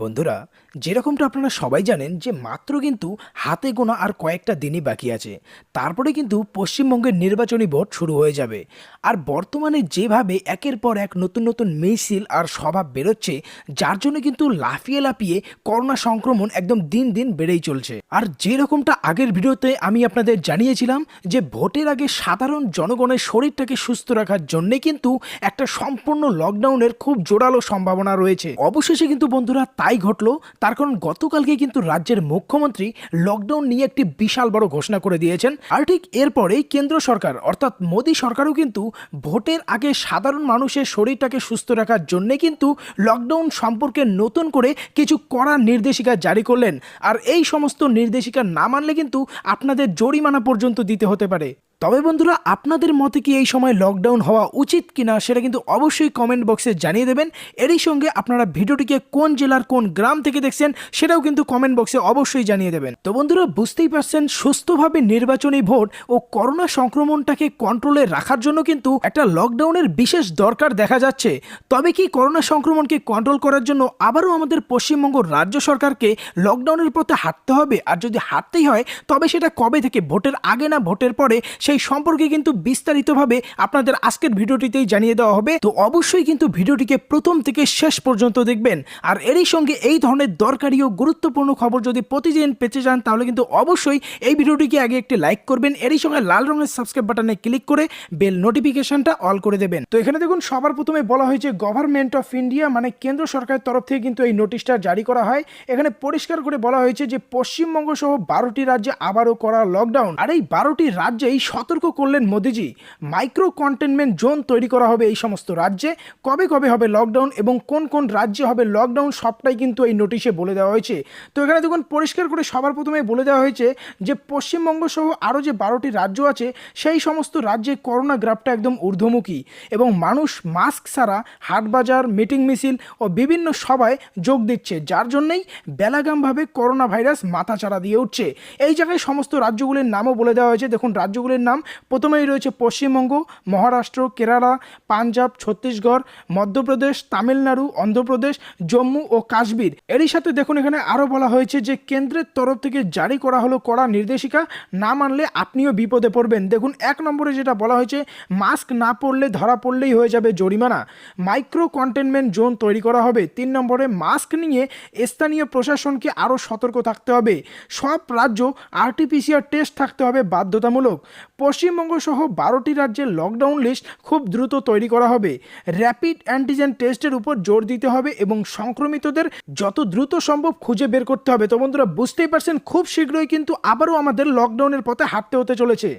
বন্ধুরা, যেরকমটা আপনারা সবাই জানেন যে মাত্র কিন্তু হাতে গোনা আর কয়েকটা দিনই বাকি আছে, তারপরে কিন্তু পশ্চিমবঙ্গের নির্বাচনী ভোট শুরু হয়ে যাবে। আর বর্তমানে যেভাবে একের পর এক নতুন নতুন মিছিল আর সভা বেরোচ্ছে, যার জন্য কিন্তু লাফিয়ে লাফিয়ে করোনা সংক্রমণ একদম দিন দিন বেড়েই চলছে। আর যেরকমটা আগের ভিডিওতে আমি আপনাদের জানিয়েছিলাম যে ভোটের আগে সাধারণ জনগণের শরীরটাকে সুস্থ রাখার জন্যে কিন্তু একটা সম্পূর্ণ লকডাউনের খুব জোরালো সম্ভাবনা রয়েছে। অবশেষে কিন্তু বন্ধুরা তাই ঘটলো, তার কারণ গতকালকে কিন্তু রাজ্যের মুখ্যমন্ত্রী লকডাউন নিয়ে একটি বিশাল বড় ঘোষণা করে দিয়েছেন। আর ঠিক এরপরেই কেন্দ্র সরকার, অর্থাৎ মোদী সরকারও কিন্তু ভোটের আগে সাধারণ মানুষের শরীরটাকে সুস্থ রাখার জন্য কিন্তু লকডাউন সম্পর্কে নতুন করে কিছু কড়া নির্দেশিকা জারি করলেন। আর এই সমস্ত নির্দেশিকা না মানলে কিন্তু আপনাদের জরিমানা পর্যন্ত দিতে হতে পারে। তবে বন্ধুরা, আপনাদের মতে কি এই সময় লকডাউন হওয়া উচিত কিনা সেটা কিন্তু অবশ্যই কমেন্ট বক্সে জানিয়ে দেবেন। এরই সঙ্গে আপনারা ভিডিওটিকে কোন জেলার কোন গ্রাম থেকে দেখছেন সেটাও কিন্তু কমেন্ট বক্সে অবশ্যই জানিয়ে দেবেন। তো বন্ধুরা, বুঝতেই পারছেন, সুস্থভাবে নির্বাচনী ভোট ও করোনা সংক্রমণটাকে কন্ট্রোলে রাখার জন্য কিন্তু একটা লকডাউনের বিশেষ দরকার দেখা যাচ্ছে। তবে কি করোনা সংক্রমণকে কন্ট্রোল করার জন্য আবারও আমাদের পশ্চিমবঙ্গ রাজ্য সরকারকে লকডাউনের পথে হাঁটতে হবে? আর যদি হাঁটতেই হয়, তবে সেটা কবে থেকে? ভোটের আগে না ভোটের পরে? সেই সম্পর্কে কিন্তু বিস্তারিতভাবে আপনাদের আজকের ভিডিওটিতেই জানিয়ে দেওয়া হবে। তো অবশ্যই কিন্তু ভিডিওটিকে প্রথম থেকে শেষ পর্যন্ত দেখবেন। আর এরই সঙ্গে এই ধরনের দরকারি ও গুরুত্বপূর্ণ খবর যদি প্রতিদিন পেতে চান, তাহলে কিন্তু অবশ্যই এই ভিডিওটিকে আগে একটি লাইক করবেন। এরই সঙ্গে লাল রঙের সাবস্ক্রাইব বাটনে ক্লিক করে বেল নোটিফিকেশনটা অল করে দেবেন। তো এখানে দেখুন, সবার প্রথমে বলা হয়েছে গভর্নমেন্ট অফ ইন্ডিয়া মানে কেন্দ্র সরকারের তরফ থেকে কিন্তু এই নোটিশটা জারি করা হয়। এখানে পরিষ্কার করে বলা হয়েছে যে পশ্চিমবঙ্গ সহ বারোটি রাজ্যে আবারও করা লকডাউন আর এই বারোটি রাজ্যেই সতর্ক করলেন মোদিজি। মাইক্রো কন্টেনমেন্ট জোন তৈরি করা হবে এই সমস্ত রাজ্যে। কবে কবে হবে লকডাউন এবং কোন কোন রাজ্যে হবে লকডাউন সবটাই কিন্তু এই নোটিশে বলে দেওয়া হয়েছে। তো এখানে দেখুন, পরিষ্কার করে সবার প্রথমে বলে দেওয়া হয়েছে যে, পশ্চিমবঙ্গ সহ আরও যে বারোটি রাজ্য আছে, সেই সমস্ত রাজ্যে করোনা গ্রাফটা একদম ঊর্ধ্বমুখী এবং মানুষ মাস্ক ছাড়া হাটবাজার মিটিং মিছিল ও বিভিন্ন সভায় যোগ দিচ্ছে, যার জন্যই বেলাগামভাবে করোনা ভাইরাস মাথাচাড়া দিয়ে উঠছে। এই জায়গায় সমস্ত রাজ্যগুলির নামও বলে দেওয়া হয়েছে। দেখুন, রাজ্যগুলির নাম। প্রথমেই রয়েছে পশ্চিমবঙ্গ, মহারাষ্ট্র, কেরালা, পাঞ্জাব, ছত্তিশগড়, মধ্যপ্রদেশ, তামিলনাড়ু, অন্ধ্রপ্রদেশ, জম্মু ও কাশ্মীর। এরই সাথে দেখুন এখানে আরও বলা হয়েছে যে কেন্দ্রের তরফ থেকে জারি করা হলো কড়া নির্দেশিকা। না মানলে আপনিও বিপদে পড়বেন। দেখুন, এক নম্বরে যেটা বলা হয়েছে, মাস্ক না পরলে ধরা পড়লেই হয়ে যাবে জরিমানা। মাইক্রো কন্টেনমেন্ট জোন তৈরি করা হবে। তিন নম্বরে, মাস্ক নিয়ে স্থানীয় প্রশাসনকে আরও সতর্ক থাকতে হবে। সব রাজ্য আরটিপিসিআর টেস্ট থাকতে হবে বাধ্যতামূলক। পশ্চিমবঙ্গ সহ বারোটি রাজ্যের লকডাউন লিস্ট খুব দ্রুত তৈরি করা হবে। র্যাপিড অ্যান্টিজেন টেস্টের উপর জোর দিতে হবে এবং সংক্রমিতদের যত দ্রুত সম্ভব খুঁজে বের করতে হবে। তো বন্ধুরা, বুঝতেই পারছেন, খুব শীঘ্রই কিন্তু আবারও আমাদের লকডাউনের পথে হাঁটতে হতে চলেছে।